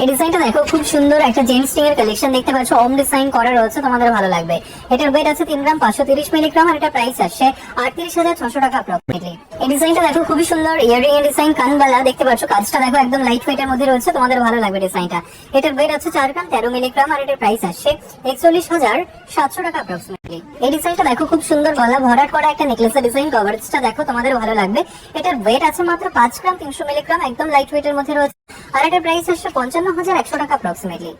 এই ডিজাইনটা দেখো, খুব সুন্দর একটা জেন্টস স্ট্রিং এর কালেকশন দেখতে পাচ্ছ। ওম ডিজাইন করা রয়েছে, তোমাদের ভালো লাগবে। এটার ওয়েট আছে তিন গ্রাম, পাঁচশো তিরিশ মিলিগ্রাম আর এটা প্রাইস আসছে আটত্রিশ হাজার ছশো টাকা অ্যাপ্রক্সিমেটলি এই ডিজাইনটা দেখো, খুবই সুন্দর ইয়ারিং এর ডিজাইন কানবালা, দেখতে পাচ্ছ, কাজটা দেখো একদম লাইট ওয়েট এর মধ্যে রয়েছে, তোমাদের ভালো লাগবে ডিজাইনটা এটার ওয়েট আছে চার গ্রাম, তেরো মিলিগ্রাম আর এটার প্রাইস আসছে একচল্লিশ হাজার সাতশো টাকা অ্যাপ্রক্সিমেটলি এই ডিজাইনটা দেখো, খুব সুন্দর গলা ভরাট করা একটা নেকলেসের ডিজাইন কভারেজটা দেখো, তোমাদের ভালো লাগবে। এটার ওয়েট আছে মাত্র পাঁচ গ্রাম, তিনশো মিলিগ্রাম একদম লাইট ওয়েট এর মধ্যে রয়েছে। আর এটার প্রাইস আসছে পঞ্চান্ন হাজার একশো টাকা অ্যাপ্রক্সিমেটলি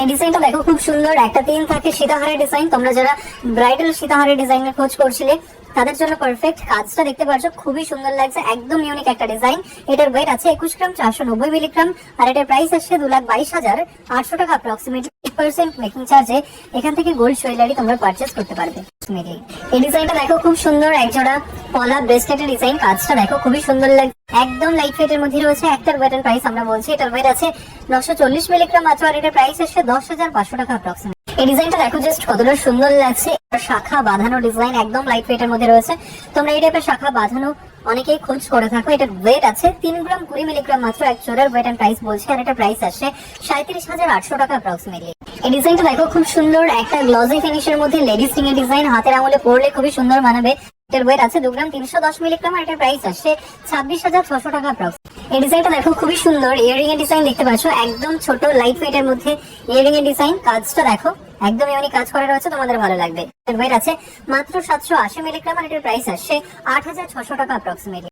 এই ডিজাইনটা দেখো খুব সুন্দর, একটা তিন থাকে সীতাহারের ডিজাইন তোমরা যারা ব্রাইডাল সীতাহারের ডিজাইনের খোঁজ করছিলে, তাদের জন্য পারফেক্ট কাজটা দেখতে পাচ্ছ খুবই সুন্দর লাগছে, একদম ইউনিক একটা ডিজাইন এটার ওয়েট আছে একুশ গ্রাম চারশো নব্বই মিলিগ্রাম আর এটার প্রাইস আসছে দু লাখ বাইশ হাজার আটশো টাকা অ্যাপ্রক্সিমেটলি পার্সেন্ট মেকিং চার্জে এখান থেকে গোল্ড জুয়েলারি তোমরা পারচেস করতে পারবে। এই ডিজাইনটা দেখো খুব সুন্দর, একজোড়া পলা ব্রেসলেটের ডিজাইন কাজটা দেখো খুবই সুন্দর লাগছে। একদম লাইট ওয়েট এর মধ্যে রয়েছে একটার ওয়েট এন্ড প্রাইস আমরা বলছি এটার ওয়েট আছে নশো চল্লিশ মিলিগ্রাম মাত্র, আর এটার প্রাইস আসছে দশ হাজার পাঁচশো টাকা অ্যাপ্রক্সিমেট এই ডিজাইনটা দেখো জাস্ট কতটা সুন্দর লাগছে। শাখা বাঁধানো ডিজাইন একদম লাইট ওয়েট এর মধ্যে রয়েছে। তোমরা এই টাইপের শাখা বাঁধানো অনেকেই খোঁজ করে থাকো, এটার ওয়েট আছে তিন গ্রাম কুড়ি মিলিগ্রাম মাত্র, এক চোরের ওয়েট এন্ড প্রাইস বলছে, আর এটা প্রাইস আসছে সাঁত্রিশ হাজার আটশো টাকা অ্যাপ্রক্সিমেটলি এই ডিজাইনটা দেখো খুব সুন্দর, একটা গ্লজি ফিনিশের মধ্যে লেডিস রিং এর ডিজাইন হাতের আঙুলে পরলে খুবই সুন্দর মানাবে। এটার ওয়েট আছে দু গ্রাম তিনশো দশ মিলিগ্রাম আর এটার প্রাইস ছাব্বিশ হাজার ছশো টাকা এই ডিজাইনটা দেখো, খুবই সুন্দর। ইয়ারিং এর ডিজাইন দেখতে পাচ্ছ, একদম ছোট লাইট ওয়েট এর মধ্যে ইয়ারিং এর ডিজাইন কাজটা দেখো, একদম এমনি কাজ করা রয়েছে, তোমাদের ভালো লাগবে। এর ওয়েট আছে মাত্র সাতশো আশি মিলিগ্রাম আর এটার প্রাইস আসছে আট হাজার ছশো টাকা অ্যাপ্রক্সিমেটলি